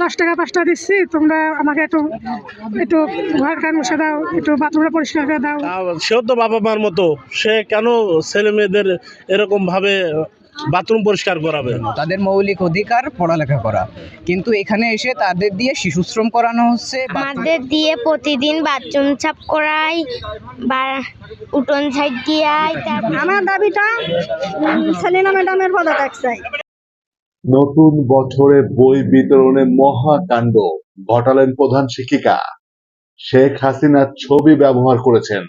দশ টাকা পাঁচ টাকা দিচ্ছি তোমরা আমাকে একটু একটু ঘর কান মুছে দাও একটু বাথরুমটা পরিষ্কার করে দাও। সেও তো বাবা মার মতো সে কেন ছেলে মেয়েদের এরকম ভাবে বাথরুম পরিষ্কার করাবে? তাদের মৌলিক অধিকার পড়ালেখা করা। কিন্তু এখানে এসে তাদের দিয়ে শিশুশ্রম করানো হচ্ছে আমাদের দিয়ে প্রতিদিন বাথরুম সাফ করাই বা উঠোন সাইড দিয়াই আমার দাবিটা সেলিনা ম্যাডামের পদত্যাগ চাই। নতুন বছরে বই বিতরণে মহাকাণ্ড ঘটালেন প্রধান শিক্ষিকা। শেখ হাসিনার ছবি ব্যবহার করেছেন।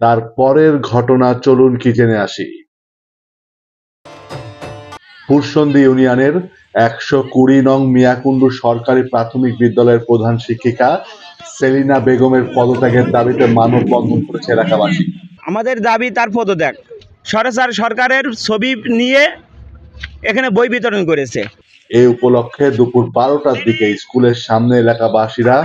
তার পরের ঘটনা চলুন কি জেনে আসি। পুরসন্দি ইউনিয়নের একশো কুড়ি নং মিয়াকুণ্ডু সরকারি প্রাথমিক বিদ্যালয়ের প্রধান শিক্ষিকা সেলিনা বেগমের পদত্যাগের দাবিতে মানববন্ধন করেছে এলাকাবাসী। আমাদের দাবি তার পদত্যাগ। সরাসর সরকারের ছবি নিয়ে এখানে বই বিতরণ করেছে। এই উপলক্ষে দুপুর বারোটার দিকে স্কুলের সামনে এলাকাবাসীরা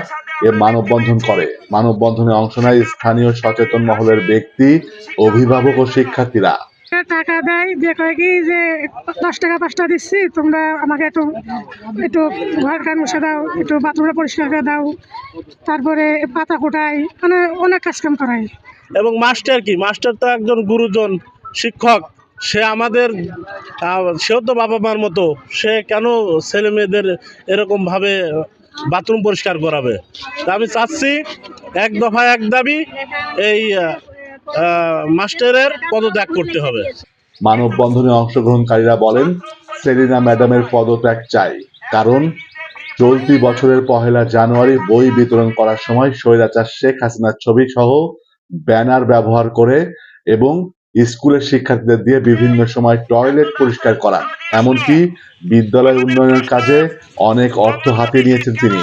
এ মানববন্ধন করে। মানববন্ধনে অংশ নেয় স্থানীয় সচেতন মহলের ব্যক্তি অভিভাবক ও শিক্ষার্থীরা। টাকা দেয় যে কয় কি যে দশ টাকা পাঁচ টাকা দিচ্ছি তোমরা আমাকে একটু একটু ঘর কান মুছে দাও একটু বাথরুমটা পরিষ্কার করে দাও তারপরে পাতা কোটাই মানে অনেক কাজ কাম করাই। এবং মাস্টার কি? মাস্টার তো একজন গুরুজন শিক্ষক। সে আমাদের সেও তো বাবা মার মতো, সে কেন ছেলে মেয়েদের এরকম ভাবে বাথরুম পরিষ্কার করাবে? আমি চাচ্ছি এক দফা এক দাবি, এই মাস্টারের পদত্যাগ করতে হবে। মানববন্ধনে অংশগ্রহণকারীরা বলেন, সেলিনা ম্যাডামের পদত্যাগ চাই, কারণ চলতি বছরের পহেলা জানুয়ারি বই বিতরণ করার সময় স্বৈরাচার শেখ হাসিনার ছবি সহ ব্যানার ব্যবহার করে এবং স্কুলের শিক্ষার্থীদের দিয়ে বিভিন্ন সময় টয়লেট পরিষ্কার করা এমনকি বিদ্যালয় উন্নয়নের কাজে অনেক অর্থ হাতিয়ে নিয়েছেন তিনি।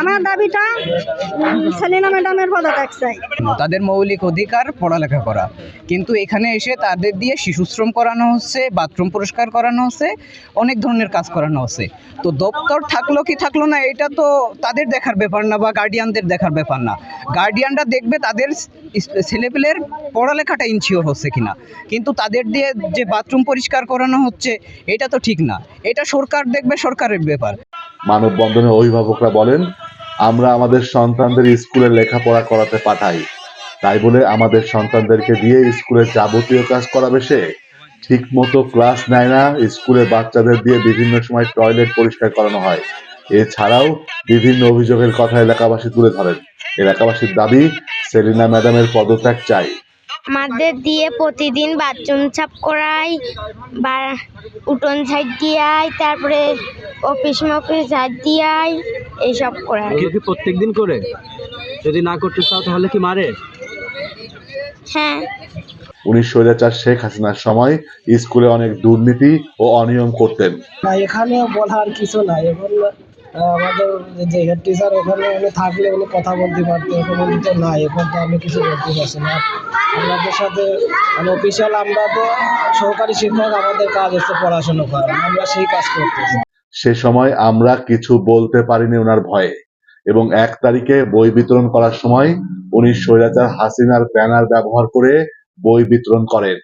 আমার দাবিটা সেলিনা ম্যাডামের পদত্যাগ চাই। তাদের মৌলিক অধিকার পড়ালেখা করা। কিন্তু এখানে এসে তাদের দিয়ে শিশুশ্রম করানো হচ্ছে বাথরুম পরিষ্কার করানো হচ্ছে অনেক ধরনের কাজ করানো হচ্ছে। তো দপ্তর থাকল কি থাকল না এটা তো তাদের দেখার ব্যাপার না বা গার্ডিয়ানদের দেখার ব্যাপার না। গার্ডিয়ানরা দেখবে তাদের ছেলেপেলের পড়ালেখাটা ইনশিওর হচ্ছে কিনা। কিন্তু তাদের দিয়ে যে বাথরুম পরিষ্কার করানো হচ্ছে, এটা তো ঠিক না। এটা সরকার দেখবে, সরকারের ব্যাপার। মানববন্ধনে অভিভাবকরা বলেন, আমরা আমাদের সন্তানদের স্কুলে লেখাপড়া করাতে পাঠাই। তাই বলে আমাদের সন্তানদেরকে দিয়ে স্কুলের যাবতীয় কাজ করাবে সে। ঠিক মতো ক্লাস নেয় না স্কুলের বাচ্চাদের দিয়ে বিভিন্ন সময় টয়লেট পরিষ্কার করানো হয়। এছাড়াও বিভিন্ন অভিযোগের কথা এলাকাবাসী তুলে ধরেন। এলাকাবাসীর দাবি সেলিনা ম্যাডামের পদত্যাগ চাই। আমাদের দিয়ে প্রতিদিন বাথরুম সাফ করাই বা উঠোন সাইড দিয়াই তারপরে অফিস মফিস সাইড দিয়াই এইসব করাই। এগুলো কি প্রত্যেকদিন করে? যদি না করতে চাও তাহলে কি মারে? হ্যাঁ। উনিশ স্বৈরাচার শেখ হাসিনার সময় স্কুলে অনেক দুর্নীতি ও অনিয়ম করতেন। না এখানে বলার কিছু নাই। এখন আমাদের যে হেড টিচার ওখানে উনি থাকলে উনি কথা বলতে পারতো এখন উনি তো নাই, এখন তো আমি কিছু বলতে পারছি না। আপনাদের সাথে মানে অফিসিয়াল আমরা তো সহকারী শিক্ষক, আমাদের কাজ হচ্ছে পড়াশোনা করা, আমরা সেই কাজ করতেছি। সে সময় আমরা কিছু বলতে পারিনি ওনার ভয়ে, এবং এক তারিখে বই বিতরণ করার সময় উনি স্বৈরাচার হাসিনার ব্যানার ব্যবহার করে বই বিতরণ করেন।